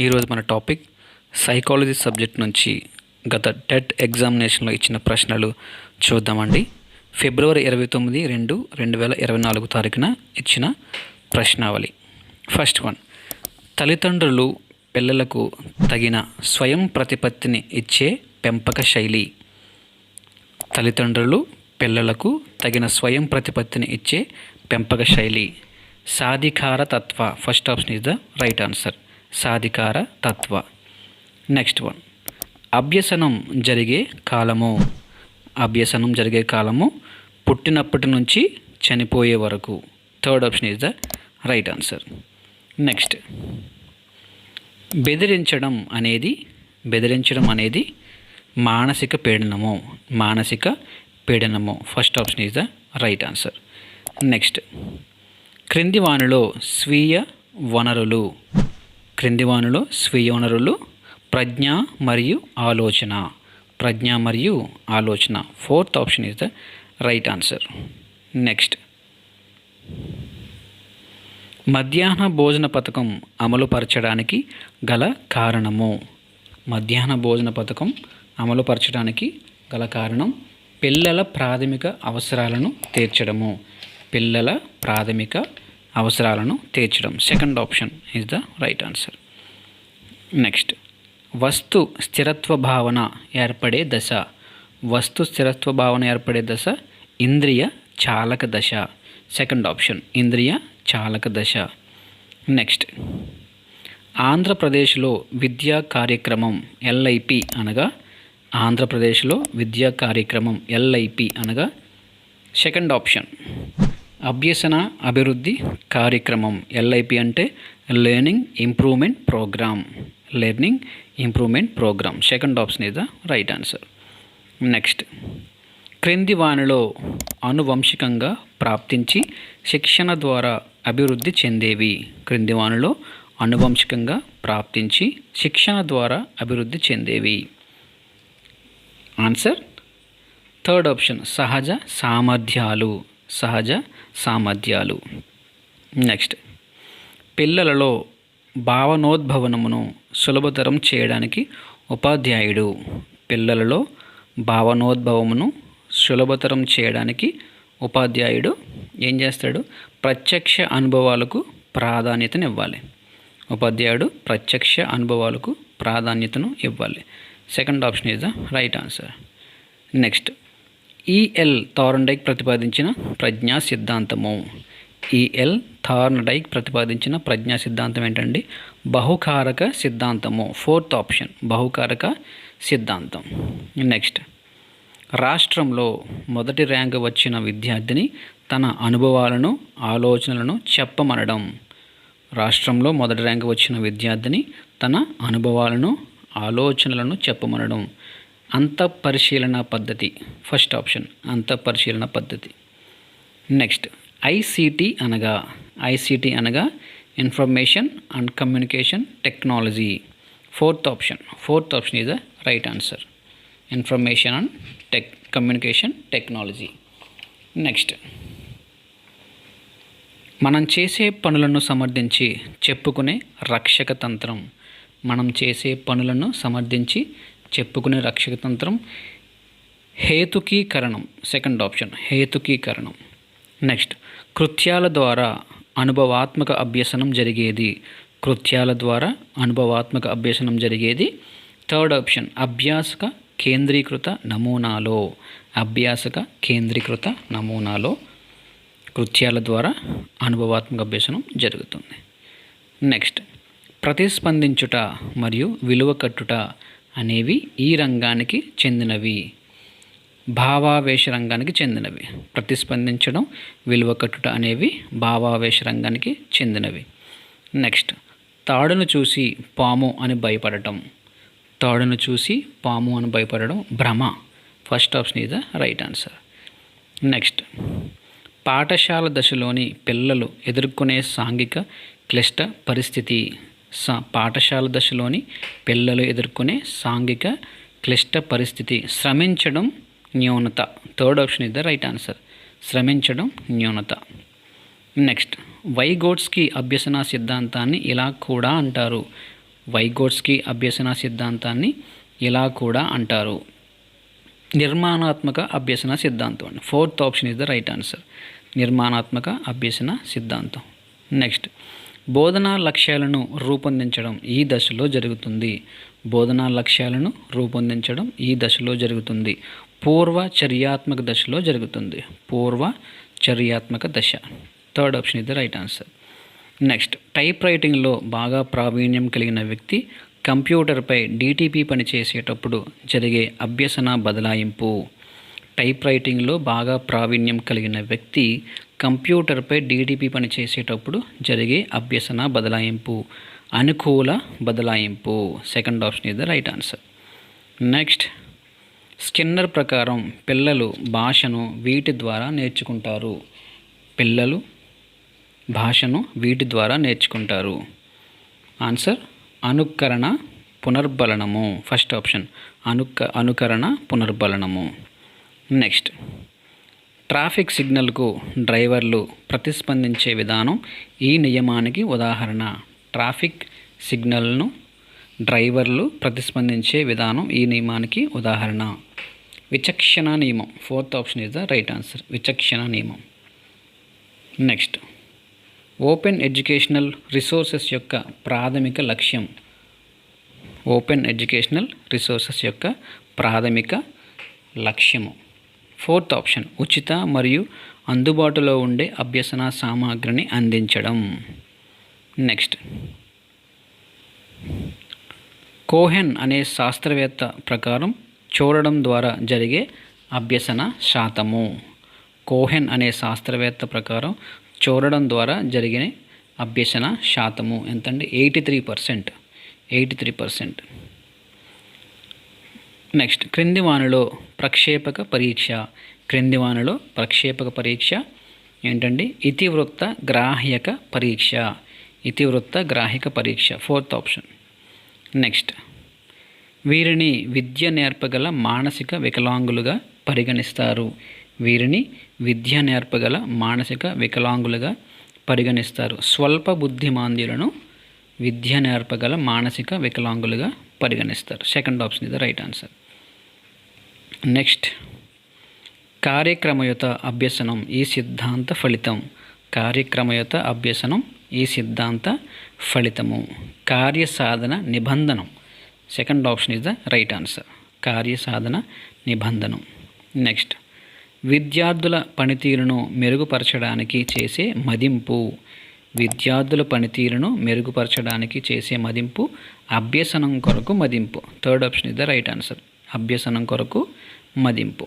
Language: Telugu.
ఈరోజు మన టాపిక్ సైకాలజీ సబ్జెక్ట్ నుంచి గత టెట్ ఎగ్జామినేషన్లో ఇచ్చిన ప్రశ్నలు చూద్దామండి. ఫిబ్రవరి ఇరవై తొమ్మిది రెండు రెండు వేల ఇరవై నాలుగు తారీఖున ఇచ్చిన ప్రశ్నావళి. ఫస్ట్ వన్ తల్లిదండ్రులు పిల్లలకు తగిన స్వయం ప్రతిపత్తిని ఇచ్చే పెంపక శైలి. తల్లిదండ్రులు పిల్లలకు తగిన స్వయం ప్రతిపత్తిని ఇచ్చే పెంపక శైలి. సాధికార తత్వ first option is the right answer. సాధికార తత్వ. నెక్స్ట్ వన్ అభ్యసనం జరిగే కాలము. అభ్యసనం జరిగే కాలము పుట్టినప్పటి నుంచి చనిపోయే వరకు. Third option is the right answer next బెదిరించడం అనేది బెదిరించడం అనేది మానసిక పీడనము. మానసిక పీడనము. First option is the right answer next క్రింది వానిలో స్వీయ వనరులు. క్రింది వానిలో స్వీయ వనరులు ప్రజ్ఞ మరియు ఆలోచన. ప్రజ్ఞ మరియు ఆలోచన. Fourth option is the right answer next మధ్యాహ్న భోజన పథకం అమలుపరచడానికి గల కారణము. మధ్యాహ్న భోజన పథకం అమలుపరచడానికి గల కారణం పిల్లల ప్రాథమిక అవసరాలను తీర్చడము. పిల్లల ప్రాథమిక అవసరాలను తీర్చడం. Second option is the right answer next వస్తు స్థిరత్వ భావన ఏర్పడే దశ. వస్తు స్థిరత్వ భావన ఏర్పడే దశ ఇంద్రియ చాలక దశ. సెకండ్ ఆప్షన్ ఇంద్రియ చాలక దశ. నెక్స్ట్ ఆంధ్రప్రదేశ్లో విద్యా కార్యక్రమం ఎల్ఐపి అనగా ఆంధ్రప్రదేశ్లో విద్యా కార్యక్రమం ఎల్ఐపి అనగా సెకండ్ ఆప్షన్ అభ్యసన అభివృద్ధి కార్యక్రమం ఎల్ఐపి అంటే learning improvement programme learning improvement programme second option is the right answer next క్రింది వానిలో అనువంశికంగా ప్రాప్తించి శిక్షణ ద్వారా అభివృద్ధి చెందేవి. క్రింది వానిలో అనువంశికంగా ప్రాప్తించి శిక్షణ ద్వారా అభివృద్ధి చెందేవి. ఆన్సర్ థర్డ్ ఆప్షన్ సహజ సామర్థ్యాలు. సహజ సామర్థ్యాలు. నెక్స్ట్ పిల్లలలో భావనోద్భవనమును సులభతరం చేయడానికి ఉపాధ్యాయుడు. పిల్లలలో భావనోద్భవమును సులభతరం చేయడానికి ఉపాధ్యాయుడు ఏం చేస్తాడు? ప్రత్యక్ష అనుభవాలకు ప్రాధాన్యతనివ్వాలి. ఉపాధ్యాయుడు ప్రత్యక్ష అనుభవాలకు ప్రాధాన్యతను ఇవ్వాలి. Second option is the right answer next EL Thorndike ప్రతిపాదించిన ప్రజ్ఞా సిద్ధాంతము. ఈఎల్ థార్న్డైక్ ప్రతిపాదించిన ప్రజ్ఞా సిద్ధాంతం ఏంటండి? బహుకారక సిద్ధాంతము. ఫోర్త్ ఆప్షన్ బహుకారక సిద్ధాంతం. నెక్స్ట్ రాష్ట్రంలో మొదటి ర్యాంకు వచ్చిన విద్యార్థిని తన అనుభవాలను ఆలోచనలను చెప్పమనడం. రాష్ట్రంలో మొదటి ర్యాంకు వచ్చిన విద్యార్థిని తన అనుభవాలను ఆలోచనలను చెప్పమనడం. అంత పరిశీలన పద్ధతి ఫస్ట్ ఆప్షన్ అంత పరిశీలన పద్ధతి నెక్స్ట్ ఐసిటి అనగా ఐసిటి అనగా information and communication technology fourth option fourth option is the right answer information and tech communication technology next మనం చేసే పనులను సమర్థించి చెప్పుకునే రక్షక తంత్రం. మనం చేసే పనులను సమర్థించి చెప్పుకునే రక్షక తంత్రం హేతుకీకరణం సెకండ్ ఆప్షన్ హేతుకీకరణం. నెక్స్ట్ కృత్యాల ద్వారా అనుభవాత్మక అభ్యసనం జరిగేది. కృత్యాల ద్వారా అనుభవాత్మక అభ్యసనం జరిగేది. థర్డ్ ఆప్షన్ అభ్యాసక కేంద్రీకృత నమూనాలో. అభ్యాసక కేంద్రీకృత నమూనాలో కృత్యాల ద్వారా అనుభవాత్మక అభ్యసనం జరుగుతుంది. నెక్స్ట్ ప్రతిస్పందించుట మరియు విలువ కట్టుట. అనేవి ఈ రంగానికి చెందినవి. భావావేశ రంగానికి చెందినవి. ప్రతిస్పందించడం విలువ కట్టుట అనేవి భావావేశ రంగానికి చెందినవి. నెక్స్ట్ తాడును చూసి పాము అని భయపడటం. తాడును చూసి పాము అని భయపడడం భ్రమ. First option is the right answer. Next పాఠశాల దశలోని పిల్లలు ఎదుర్కొనే సాంఘిక క్లిష్ట పరిస్థితి. సా పాఠశాల దశలోని పిల్లలు ఎదుర్కొనే సాంఘిక క్లిష్ట పరిస్థితి. శ్రమించడం న్యూనత. Third option is the right answer. శ్రమించడం న్యూనత. నెక్స్ట్ వైగోట్స్కి అభ్యసన సిద్ధాంతాన్ని ఇలా కూడా అంటారు. వైగోట్స్కి అభ్యసన సిద్ధాంతాన్ని ఇలా కూడా అంటారు. నిర్మాణాత్మక అభ్యసన సిద్ధాంతం అండి. Fourth option is the right answer. నిర్మాణాత్మక అభ్యసన సిద్ధాంతం. నెక్స్ట్ బోధనా లక్ష్యాలను రూపొందించడం ఈ దశలో జరుగుతుంది. బోధనా లక్ష్యాలను రూపొందించడం ఈ దశలో జరుగుతుంది. పూర్వ చర్యాత్మక దశలో జరుగుతుంది. పూర్వ చర్యాత్మక దశ. థర్డ్ ఆప్షన్ ఇది రైట్ ఆన్సర్. నెక్స్ట్ టైప్ రైటింగ్లో బాగా ప్రావీణ్యం కలిగిన వ్యక్తి కంప్యూటర్పై డీటీపీ పనిచేసేటప్పుడు జరిగే అభ్యసన బదలాయింపు. టైప్ రైటింగ్లో బాగా ప్రావీణ్యం కలిగిన వ్యక్తి కంప్యూటర్పై డీడీపీ పని చేసేటప్పుడు జరిగే అభ్యసన బదలాయింపు అనుకూల బదలాయింపు. Second option is the right answer. Next Skinner ప్రకారం పిల్లలు భాషను వీటి ద్వారా నేర్చుకుంటారు. పిల్లలు భాషను వీటి ద్వారా నేర్చుకుంటారు. ఆన్సర్ అనుకరణ పునర్బలనము. ఫస్ట్ ఆప్షన్ అనుక అనుకరణ పునర్బలనము. నెక్స్ట్. ట్రాఫిక్ సిగ్నల్కు డ్రైవర్లు ప్రతిస్పందించే విధానం ఈ నియమానికి ఉదాహరణ. ట్రాఫిక్ సిగ్నల్ను డ్రైవర్లు ప్రతిస్పందించే విధానం ఈ నియమానికి ఉదాహరణ. విచక్షణ నియమం. Fourth option is the right answer. విచక్షణ నియమం. నెక్స్ట్. ఓపెన్ ఎడ్యుకేషనల్ రిసోర్సెస్ యొక్క ప్రాథమిక లక్ష్యం. ఓపెన్ ఎడ్యుకేషనల్ రిసోర్సెస్ యొక్క ప్రాథమిక లక్ష్యము. ఫోర్త్ ఆప్షన్ ఉచిత మరియు అందుబాటులో ఉండే అభ్యసన సామాగ్రిని అందించడం. నెక్స్ట్. కోహెన్ అనే శాస్త్రవేత్త ప్రకారం చూడడం ద్వారా జరిగే అభ్యసన శాతము. కోహెన్ అనే శాస్త్రవేత్త ప్రకారం చూడడం ద్వారా జరిగిన అభ్యసన శాతము. ఎంతండి? Eighty three percent. Eighty three percent. Next క్రింది వానలో ప్రక్షేపక పరీక్ష. క్రింది వానలో ప్రక్షేపక పరీక్ష. ఏంటండి? ఇతివృత్త గ్రాహ్యక పరీక్ష. ఇతివృత్త గ్రాహిక పరీక్ష. ఫోర్త్ ఆప్షన్ నెక్స్ట్ వీరిని విద్య నేర్పగల మానసిక వికలాంగులుగా పరిగణిస్తారు. వీరిని విద్య నేర్పగల మానసిక వికలాంగులుగా పరిగణిస్తారు. స్వల్ప బుద్ధిమాంద్యులను విద్య నేర్పగల మానసిక వికలాంగులుగా పరిగణిస్తారు. సెకండ్ ఆప్షన్ ఇది రైట్ ఆన్సర్ నెక్స్ట్. కార్యక్రమయుత అభ్యసనం ఈ సిద్ధాంత ఫలితం. కార్యక్రమయుత అభ్యసనం ఈ సిద్ధాంత ఫలితము. కార్యసాధన నిబంధనం. Second option is the right answer కార్యసాధన నిబంధనం. నెక్స్ట్. విద్యార్థుల పనితీరును మెరుగుపరచడానికి చేసే మదింపు. విద్యార్థుల పనితీరును మెరుగుపరచడానికి చేసే మదింపు. అభ్యసనం కొరకు మదింపు. Third option is the right answer అభ్యసనం కొరకు మదింపు.